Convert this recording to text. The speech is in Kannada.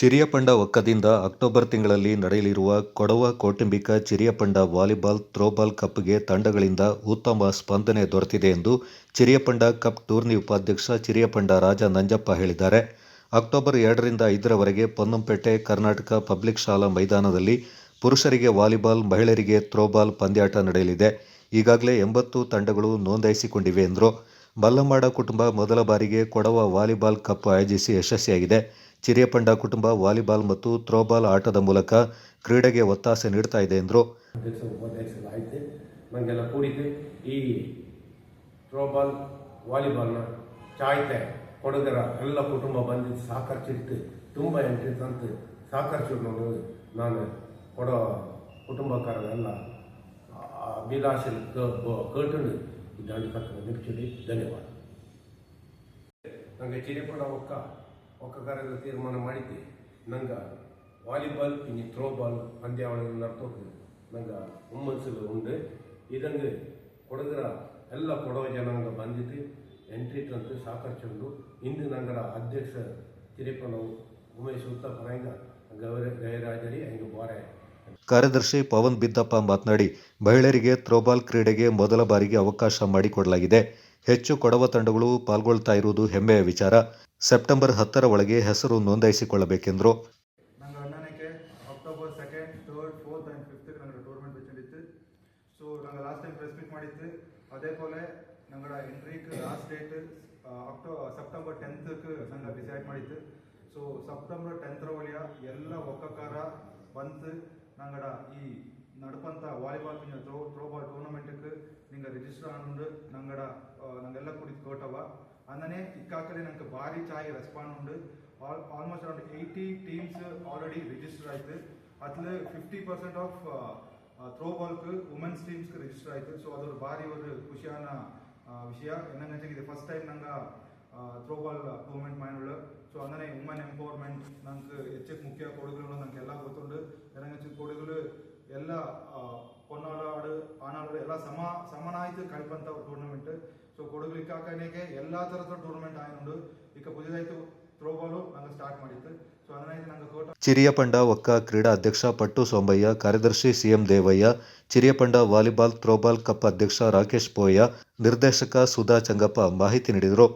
ಚಿರಿಯಪಂಡ ಒಕ್ಕದಿಂದ ಅಕ್ಟೋಬರ್ ತಿಂಗಳಲ್ಲಿ ನಡೆಯಲಿರುವ ಕೊಡವ ಕೌಟುಂಬಿಕ ಚಿರಿಯಪಂಡ ವಾಲಿಬಾಲ್, ಥ್ರೋಬಾಲ್ ಕಪ್ಗೆ ತಂಡಗಳಿಂದ ಉತ್ತಮ ಸ್ಪಂದನೆ ದೊರೆತಿದೆ ಎಂದು ಚಿರಿಯಪಂಡ ಕಪ್ ಟೂರ್ನಿ ಉಪಾಧ್ಯಕ್ಷ ಚಿರಿಯಪಂಡ ರಾಜ ನಂಜಪ್ಪ ಹೇಳಿದ್ದಾರೆ. ಅಕ್ಟೋಬರ್ ಎರಡರಿಂದ ಐದರವರೆಗೆ ಪೊನ್ನಂಪೇಟೆ ಕರ್ನಾಟಕ ಪಬ್ಲಿಕ್ ಶಾಲಾ ಮೈದಾನದಲ್ಲಿ ಪುರುಷರಿಗೆ ವಾಲಿಬಾಲ್, ಮಹಿಳೆಯರಿಗೆ ಥ್ರೋಬಾಲ್ ಪಂದ್ಯಾಟ ನಡೆಯಲಿದೆ. ಈಗಾಗಲೇ ಎಂಬತ್ತು ತಂಡಗಳು ನೋಂದಾಯಿಸಿಕೊಂಡಿವೆ ಎಂದರು. ಮಲ್ಲಮ್ಮಾಡ ಕುಟುಂಬ ಮೊದಲ ಬಾರಿಗೆ ಕೊಡವ ವಾಲಿಬಾಲ್ ಕಪ್ ಆಯೋಜಿಸಿ ಯಶಸ್ವಿಯಾಗಿದೆ. ಚಿರಿಯಪಂಡ ಕುಟುಂಬ ವಾಲಿಬಾಲ್ ಮತ್ತು ಥ್ರೋಬಾಲ್ ಆಟದ ಮೂಲಕ ಕ್ರೀಡೆಗೆ ಒತ್ತಾಸೆ ನೀಡ್ತಾ ಇದೆ ಎಂದರು. ನನಗೆಲ್ಲ ಈ ಥ್ರೋಬಾಲ್, ವಾಲಿಬಾಲ್ನ ಚಾಯ್ತೆ, ಕೊಡಗರ ಎಲ್ಲ ಕುಟುಂಬ ಬಂದು ಸಹಕರಿಸಿಟ್ಟು ತುಂಬ ಎಂಟ್ರಿ ತಂತು. ನೋಡಿ ನಾನು ಕೊಡೋ ಕುಟುಂಬಕಾರರೆಲ್ಲ ಅಭಿಲಾಷೆ ಈ ದಂಡ ಕಟ್ಟಡ ನಿಲ್ಸಿಡಿ ಧನ್ಯವಾದ. ನನಗೆ ಚಿರಿಪಡ ಒಕ್ಕ ಒಕ್ಕ ಕಾರ್ಯದ ತೀರ್ಮಾನ ಮಾಡಿದ್ದೆ. ನಂಗೆ ವಾಲಿಬಾಲ್, ಇನ್ನು ಥ್ರೋಬಾಲ್ ಪಂದ್ಯಾವಳಿಗಳು ನಡ್ತೋಕೆ ನಂಗೆ ಹುಮ್ಮನ್ಸಲು ಉಂಡು. ಇದಂಗೆ ಕೊಡಗರ ಎಲ್ಲ ಕೊಡವ ಜನಾಂಗ ಬಂದಿದ್ದು ಎಂಟ್ರಿ ತಂತು ಸಾಕಷ್ಟು ಇಂದು ನಂಗರ ಅಧ್ಯಕ್ಷ ತಿರೇಪನವು ಉಮೇಶ್ ಉತ್ತಪನಾಗ ಗೌರ, ಗೈರಾಜರಿ ಹಂಗೆ ಬೋರೆ. ಕಾರ್ಯದರ್ಶಿ ಪವನ್ ಬಿದ್ದಪ್ಪ ಮಾತನಾಡಿ, ಮಹಿಳೆಯರಿಗೆ ಥ್ರೋಬಾಲ್ ಕ್ರೀಡೆಗೆ ಮೊದಲ ಬಾರಿಗೆ ಅವಕಾಶ ಮಾಡಿಕೊಡಲಾಗಿದೆ. ಹೆಚ್ಚು ಕೊಡವ ತಂಡಗಳು ಪಾಲ್ಗೊಳ್ತಾ ಇರುವುದು ಹೆಮ್ಮೆಯ ವಿಚಾರ. ಸೆಪ್ಟೆಂಬರ್ ಹತ್ತರ ಒಳಗೆ ಹೆಸರು ನೋಂದಾಯಿಸಿಕೊಳ್ಳಬೇಕೆಂದರು. October second third fourth and fifth ನಂಗೆ ಟೂರ್ನಮೆಂಟ್ ಬೆಚ್ಚಿತ್ತು ಸೊ ನಂಗೆ ಲಾಸ್ಟ್ ಟೈಮ್ ಪ್ರೆಸ್ ಮೀಟ್ ಮಾಡಿತ್ತು. அதே போல நம்மளோட இன்ட்ரிக்கு ಡೇಟ್ டேட்டு அக்டோ செப்டம்பர் டென்த்துக்கு ಡಿಸೈಡ್ ಮಾಡಿತ್ತು. ಸೊ ಸೆಪ್ಟೆಂಬರ್ ಟೆಂತ್ರ ಒಳಿಯ ಎಲ್ಲ ಒಕ್ಕಕಾರ ಬಂತು. ನಂಗಡ ಈ ನಡ್ಪಂತ ವಾಲಿಬಾಲ್ ತ್ರೋ ತ್ರೋಬಾಲ್ ಟೂರ್ನಮೆಂಟ್ಗೆ ನಿಂಗೆ ರಿಜಿಸ್ಟರ್ ಆನಂದು. ನಂಗಡ ನಂಗೆಲ್ಲ ಕುಡಿದು ಕೋಟವ అలానే ఇంకా అక్కడే నాకు భారీ ఛాయ్ రెస్పాండ్ ఉండు all almost around eighty teams already register అయితే அதில் fifty percent of throw ball women's டீம்ஸ்க்கு register ஆயிடுது ஸோ அது ஒரு பாரி ஒரு குஷியான விஷயம் என்னங்கச்சு இது ஃபஸ்ட் டைம் நாங்கள் த்ரோ பால் மூவ்மெண்ட் மாயினுள்ள ஸோ അങ്ങനെ ഉമ്മൻ എംപവർമെന്റ് നമുക്ക് എച്ച് മുഖ്യ കൊടുകളുള്ള നമുക്ക് എല്ലാം കൊടുത്തുണ്ട് എനങ്ങച്ച് കൊടുകള് എല്ലാ പൊന്നാളാട് ആണാളോട് എല്ലാം സമ സമനായിട്ട് കളിപ്പന്ത ഒരു ടൂർണമെന്റ് ಟೂರ್ನಮೆಂಟ್ ಕೊಡಗು ಕೊಡಗಲಿಕ್ಕಾಕನೆಗೆ ಎಲ್ಲ ಥರದ ಟೂರ್ನಮೆಂಟ್ ಆಯ್ನುಂಡು ಈಗ ಪುದಿದಾಯ್ತು ಥ್ರೋಬಾಲು ನಂಗೆ ಸ್ಟಾರ್ಟ್ ಮಾಡಿತ್ತು ಸೊ ಅದನ್ನಾಯ್ತು ನಂಗೆ ಕೋಟ ಚಿರಿಯಪಂಡ ಒಕ್ಕ ಕ್ರೀಡಾ ಅಧ್ಯಕ್ಷ ಪಟ್ಟು ಸೋಂಬಯ್ಯ ಕಾರ್ಯದರ್ಶಿ CM Devaiah Chiriyapanda volleyball throwball cup ಅಧ್ಯಕ್ಷ ರಾಕೇಶ್ ಪೋಯ ನಿರ್ದೇಶಕ ಸುಧಾ ಚಂಗಪ್ಪ ಮಾಹಿತಿ ನೀಡಿದರು